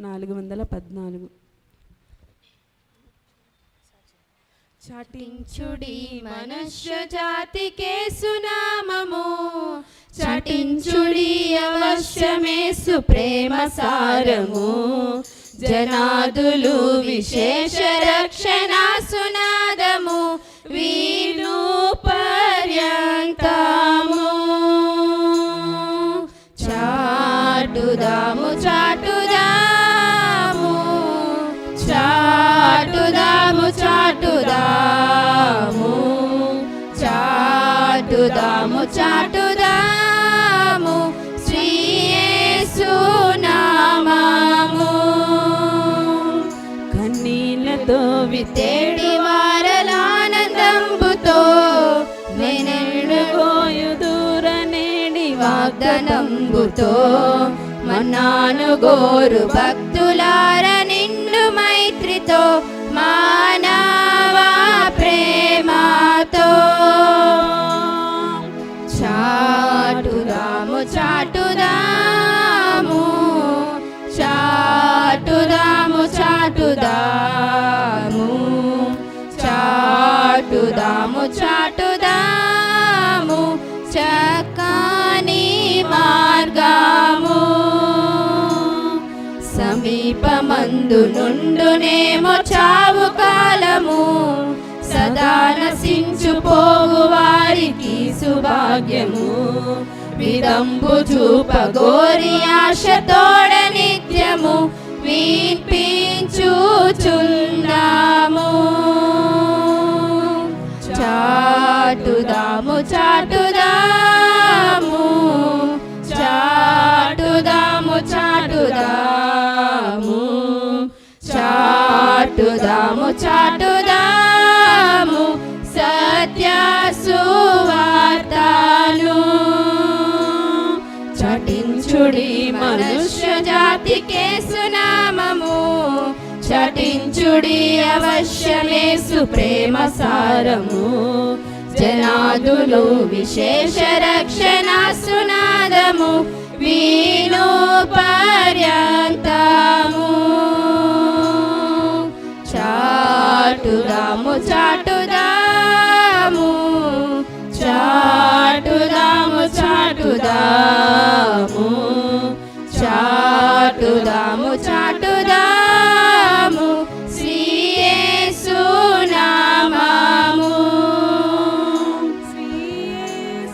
నాలుగు వందల పద్నాలుగు. చాటించుడి మనుష్య జాతికే సునామము. చాటించుడి అవశ్యమేసు ప్రేమ సారము. జనాదులు విశేష రక్షణ సునాదము. వీణు పర్యంతము. చాటుదా చాటుదాము చాటుదాము శ్రీయేసు నామము. కన్నీళ్ళతో వితేడి వారలానందంబుతో వెనెడు దూర నేడి వాగ్దనంబుతో మన్నాను గోరు భక్తులారా చాటుదాము చాటుదాము చక్కని మార్గము. సమీపమందు నుండునేమో చావు కాలము సదా నశించుపోవు వారికి సుభాగ్యము. విదంబు చూపగోరి ఆశతో చాటుదాము చాటుదాము చాటుదాము చాటుదాము చాటుదాము సత్య సువార్తను చటించుడి మనుష్య జాతి కేసునామము చటించుడి అవశ్యమేసు ప్రేమ సారము. జనాదులు విశేష రక్షణ సునాదము వీణు పర్యంతము చాటుదాము చాటుదాము చాటుదాము చాటుదాము. చాటుదాము చాటు